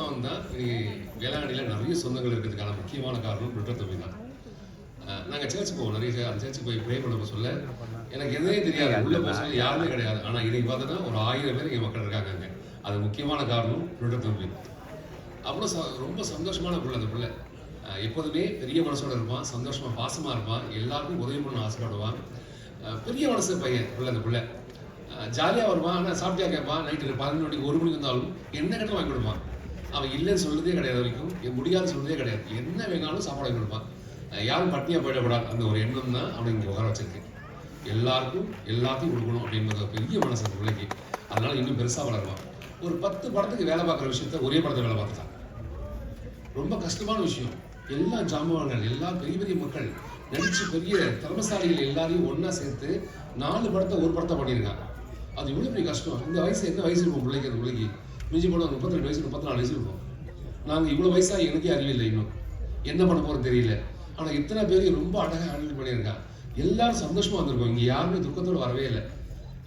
காரணம் தான் வேளாங்கண்ணியில் நிறைய சொந்தங்கள் இருக்கிறதுக்கான முக்கியமான காரணம் ருட்ர தம்பி தான். நாங்கள் சேர்ச்சு போவோம் நிறைய அந்த சேர்ச்சு போய் ப்ரே பண்ண சொல்ல எனக்கு எதுவுமே தெரியாது. உள்ள போக சொல்ல யாருமே கிடையாது. ஆனால் இன்னைக்கு பார்த்தோன்னா ஒரு ஆயிரம் பேர் இங்கே மக்கள் இருக்காங்க அங்கே. அது முக்கியமான காரணம் ருட்ர தம்பி அவ்வளோ ச ரொம்ப சந்தோஷமான பிள்ளை அந்த பிள்ளை எப்போதுமே பெரிய மனசோட இருப்பான் சந்தோஷமா பாசமா இருப்பான். எல்லாருக்கும் உதவி பண்ண ஆசைப்படுவான். பெரிய மனசு பையன் பிள்ளை அந்த பிள்ளை ஜாலியாக வருவான் ஆனால் சாப்பிட்டியா கேட்பான் நைட்டு பதினொன்று மணிக்கு ஒரு மணிக்கு வந்தாலும் என்ன கட்டம் வாங்கி கொடுப்பான். அவன் இல்லைன்னு சொல்றதே கிடையாது வரைக்கும். என் முடியாது சொல்றதே கிடையாது. என்ன வேணாலும் சாப்பாடு கொடுப்பான். யாரும் பட்டினியாக போயிடக்கூடாது. அந்த ஒரு எண்ணம் தான் அவனை இங்கே உட்கார வச்சிருக்கு. எல்லாருக்கும் எல்லாத்தையும் கொடுக்கணும் அப்படின்றது பெரிய மனசு அந்த பிள்ளைக்கு. அதனால இன்னும் பெருசாக வளருவான். ஒரு பத்து படத்துக்கு வேலை பார்க்குற விஷயத்த ஒரே படத்தை வேலை பார்த்துட்டான். ரொம்ப கஷ்டமான விஷயம். எல்லா ஜாமவான்கள் எல்லா பெரிய பெரிய மக்கள் நடிச்சு பெரிய திறமசாலிகள் எல்லாரையும் ஒன்றா சேர்த்து நாலு படத்தை ஒரு படத்தை பண்ணியிருக்காங்க. அது இவ்வளோ பெரிய கஷ்டம். இந்த வயசு என்ன வயசு இருக்கும் பிள்ளைக்கு அந்த பிள்ளைக்கு. மிஞ்சி போனால் முப்பத்தி ரெண்டு வயசு முப்பத்தி நாலு வயசு இருக்கும். நாங்கள் இவ்வளோ வயசாக எனக்கே அறிவில்லை இன்னும். என்ன பண்ண போகிறது தெரியல. ஆனால் இத்தனை பேரையும் ரொம்ப அழகாக ஹேண்டில் பண்ணியிருக்கான் எல்லாரும் சந்தோஷமாக வந்திருக்கோம். இங்கே யாருமே துக்கத்தோடு வரவே இல்லை.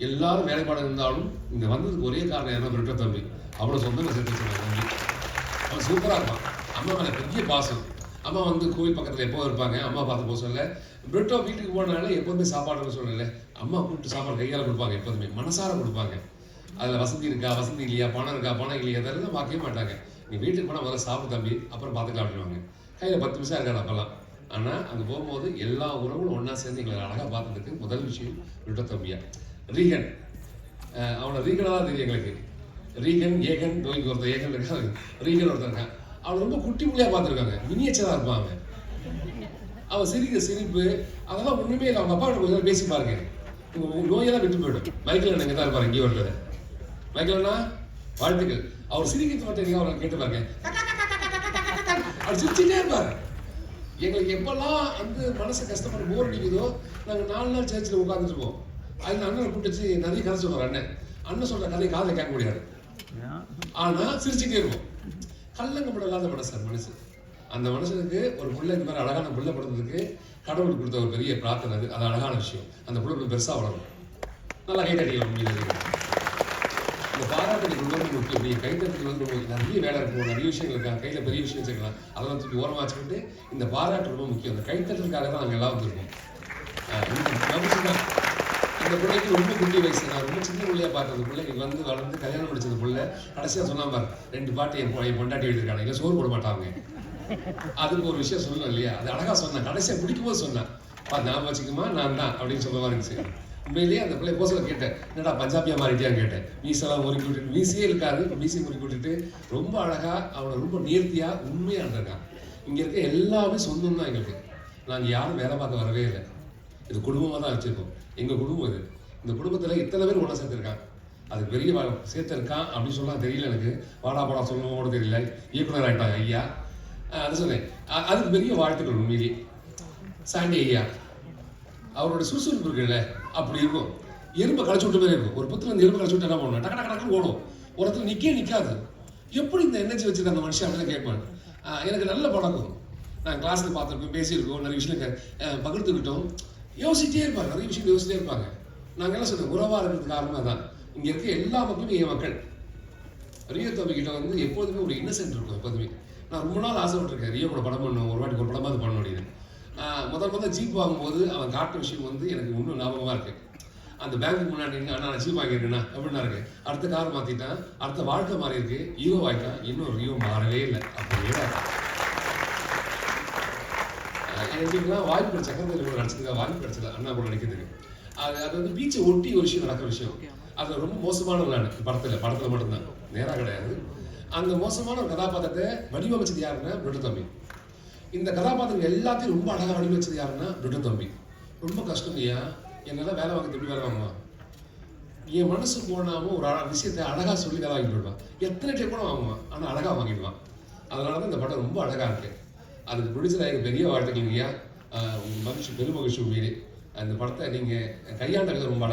எல்லாரும் வேலைப்பாடு இருந்தாலும் இங்கே வந்ததுக்கு ஒரே காரணம் என்ன ரெட்ட தம்பி? அவ்வளோ சொந்தங்கள் சேர்த்து தம்பி. அவன் சூப்பராக இருப்பான். அம்மா மேலே பெரிய பாசம். அம்மா வந்து கோவில் பக்கத்தில் எப்போ இருப்பாங்க. அம்மா பார்த்து போக சொல்ல பிரிட்டோ வீட்டுக்கு போனாலே எப்போதுமே சாப்பாடுன்னு சொல்லல. அம்மா கூப்பிட்டு சாப்பாடு கையால் கொடுப்பாங்க எப்போதுமே. மனசார கொடுப்பாங்க. அதில் வசதி இருக்கா வசதி இல்லையா பணம் இருக்கா பணம் இல்லையா அதெல்லாம் பார்க்கவே மாட்டாங்க. நீ வீட்டுக்கு போனால் முதல்ல சாப்பிடு தம்பி அப்புறம் பார்த்துக்கலாம் அப்படின்வாங்க கையில் பத்து நிமிஷம் இருக்காது அப்போல்லாம். ஆனால் அங்கே போகும்போது எல்லா உறவுகளும் ஒன்றா சேர்ந்து எங்களை அழகாக பார்த்ததுக்கு முதல் விஷயம் விட்ட தம்பியா. ரீகன். அவனை ரீகனாக தான் தெரியும் எங்களுக்கு. ரீகன் ஏகன் நோய்க்கு ஒருத்தர் ஏகன் இருக்காங்க ரீகன் ஒருத்தர் இருக்கான். அவன் ரொம்ப குட்டி புள்ளையா பார்த்துருக்காங்க. மினியச்சராக இருப்பான் அவன் அவன் சிரிக்கிற சிரிப்பு அதெல்லாம் ஒன்றுமே இல்லை. அவங்க அப்பா கொஞ்சம் பேசி பாருங்க. உங்கள் நோயெல்லாம் விட்டு போயிடும். மைக்கில் நீங்கள் தான் இருப்பாரு இங்கே வருது மைக்கேல் வாழ்த்துக்கள். அவர் சிரிக்கிறது மட்டும் நீங்க அவரை கேட்டு பாருங்க. அவர் சிரிச்சுட்டே இருப்பார். எங்களுக்கு எப்பெல்லாம் வந்து மனசு கஷ்டப்பட்டு போர் அடிக்குதோ நாங்கள் நாலு நாள் சேர்ச்சில் உட்காந்துட்டு இருப்போம். அண்ணனை கூப்பிட்டு நிறைய கதை சொல்லுவார் அண்ணன். அண்ணன் சொல்ற கதை காதை கேட்க முடியாது. ஆனால் சிரிச்சுட்டே கல்லங்க கல்லங்கப்பட இல்லாத மனசு அந்த மனசு. அந்த மனுஷனுக்கு ஒரு பிள்ளை இந்த மாதிரி அழகான பிள்ளை பிறந்ததுக்கு கடவுள் கொடுத்த ஒரு பெரிய பிரார்த்தனை அது. அது அழகான விஷயம். அந்த பிள்ளை பெருசாக வளரும். நல்லா கை தட்டிக்கலாம் முடியாது இந்த பாராட்டுக்கு ரொம்ப வந்து முக்கியம் நீங்கள் கை வந்து உங்களுக்கு நிறைய வேலை இருக்கும் நிறைய விஷயங்கள் இருக்காங்க கையில் பெரிய விஷயம் வச்சுக்கலாம் அதெல்லாம் தூக்கி ஓரமாக வச்சுக்கிட்டு இந்த பாராட்டு ரொம்ப முக்கியம். இந்த கை தான் நாங்கள் எல்லாம் வந்திருக்கோம். இந்த பிள்ளைக்கு ரொம்ப குட்டி வயசு. நான் ரொம்ப சின்ன பிள்ளையா பார்த்தது பிள்ளை வந்து வளர்ந்து கல்யாணம் முடிச்சது பிள்ளை. கடைசியாக சொன்னா பாரு ரெண்டு பாட்டு என் என் பொண்டாட்டி எழுதிருக்காங்க இல்லை சோறு போட மாட்டாங்க. அதுக்கு ஒரு விஷயம் சொல்லணும் இல்லையா? அது அழகாக சொன்னேன். கடைசியாக பிடிக்கும் போது சொன்னேன். பா வச்சுக்குமா நான் தான். அப்படின்னு சொல்ல இருந்துச்சு. உண்மையிலேயே அந்த பிள்ளை போசல கேட்டேன். என்னடா பஞ்சாபியா மாறிட்டியான்னு கேட்டேன். மீசெல்லாம் முறுக்கி விட்டுட்டு மீசையே இருக்காது மீசை முறுக்கி விட்டுட்டு ரொம்ப அழகா அவனை ரொம்ப நேர்த்தியா உண்மையா இருந்திருக்கான். இங்க இருக்க எல்லாமே சொந்தம் தான் எங்களுக்கு. நாங்க யாரும் வேலை பார்க்க வரவே இல்லை. இது குடும்பமா தான் வச்சிருக்கோம். எங்க குடும்பம் இது. இந்த குடும்பத்துல இத்தனை பேர் ஒன்றா சேர்த்துருக்கான் அது பெரிய வா- சேர்த்திருக்கான் அப்படின்னு சொன்னால் தெரியல எனக்கு. வாடா பாடா சொல்லணும் கூட தெரியல. இயக்குனர் ஆயிட்டாங்க ஐயா. அது சொன்னேன். அதுக்கு பெரிய வாழ்த்துக்கள் உண்மையிலேயே. சாண்டி ஐயா. அவரோட சுறுசுறுப்பு இருக்குல்ல அப்படி இருக்கும். எறும்பை களைச்சு விட்ட மாதிரி இருக்கும். ஒரு புத்துல இந்த எறும்பு களைச்சு விட்டு என்ன பண்ணுவோம்? டக்கு டக்கு ஓடும். ஒரு இடத்துல நிக்கவே நிற்காது எப்படி இந்த எனர்ஜி வச்சிருக்க அந்த மனுஷன் அப்படின்னு கேட்பான் எனக்கு நல்ல பழக்கம். நான் கிளாஸில் பார்த்துருக்கோம் பேசியிருக்கோம் நிறைய விஷயம் பகிர்ந்துக்கிட்டோம். யோசிச்சிட்டே இருப்பாங்க. நிறைய விஷயம் யோசிச்சிட்டே இருப்பாங்க. நாங்கள் எல்லாம் சொல்கிறோம் உறவாக இருக்கிறது காரணமாக தான் இங்கே இருக்க எல்லா மக்களும் என் மக்கள். ரியோ தம்பி கிட்ட வந்து எப்போதுமே ஒரு இன்னசென்ட் இருக்கும் எப்போதுமே. நான் ரொம்ப நாள் ஆசைப்பட்டிருக்கேன். ரியோ கூட படம் பண்ணணும் ஒரு வாட்டி ஒரு படமாவது பண்ணணும் அப்படின்னு. ஆஹ் முதல் முதல்ல ஜீப் வாங்கும்போது அவன் காட்டின விஷயம் வந்து எனக்கு இன்னும் ஞாபகமாக இருக்கு. அந்த பேங்க்கு முன்னாடி நின்னு, அண்ணா நான் ஜீப் வாங்கியிருக்கேண்ணா அப்படின்னா இருக்கு. அடுத்த கார் மாற்றிட்டான் அடுத்த வாழ்க்கை மாறி இருக்கு. ஈவோ வாங்கிட்டான் இன்னும் ரியோ மாறவே இல்லை. அப்படியே தான் எனக்கு வாய்ப்பு கிடைச்ச சக்கரத்தில் கூட நடிச்சதுக்காக வாய்ப்பு கிடைச்சது? அண்ணா கூட நினைக்கிறதுக்கு அது அது வந்து பீச்சை ஒட்டி ஒரு விஷயம் நடக்கிற விஷயம். அது ரொம்ப மோசமான நான் படத்துல படத்துல மட்டும்தான். நேரா கிடையாது. அந்த மோசமான ஒரு கதாபாத்திரத்தை வடிவமைச்சது யாருன்னா பிரிட்டு தம்பி இந்த கதாபாத்திரங்கள் எல்லாத்தையும் ரொம்ப அழகா வடிவமைச்சது யாருன்னா பிரிட்டு தம்பி. ரொம்ப கஷ்டம் ஐயா. என்னால் வேலை வாங்க எப்படி வேலை வாங்குவான்? என் மனசு போனாம ஒரு விஷயத்தை அழகா சொல்லி வேலை வாங்கிட்டு வருவான். எத்தனை டைம் கூட வாங்குவான். ஆனா அழகா வாங்கிடுவான். அதனால தான் இந்த படம் ரொம்ப அழகா இருக்கு. அதுக்கு பிடிச்சதா எனக்கு பெரிய வாழ்த்துக்கள் ஐயா. ஆஹ் உங்க மகிழ்ச்சி பெருமகிழ்ச்சி உண்மையிலே. அந்த படத்தை நீங்க கையாண்டது ரொம்ப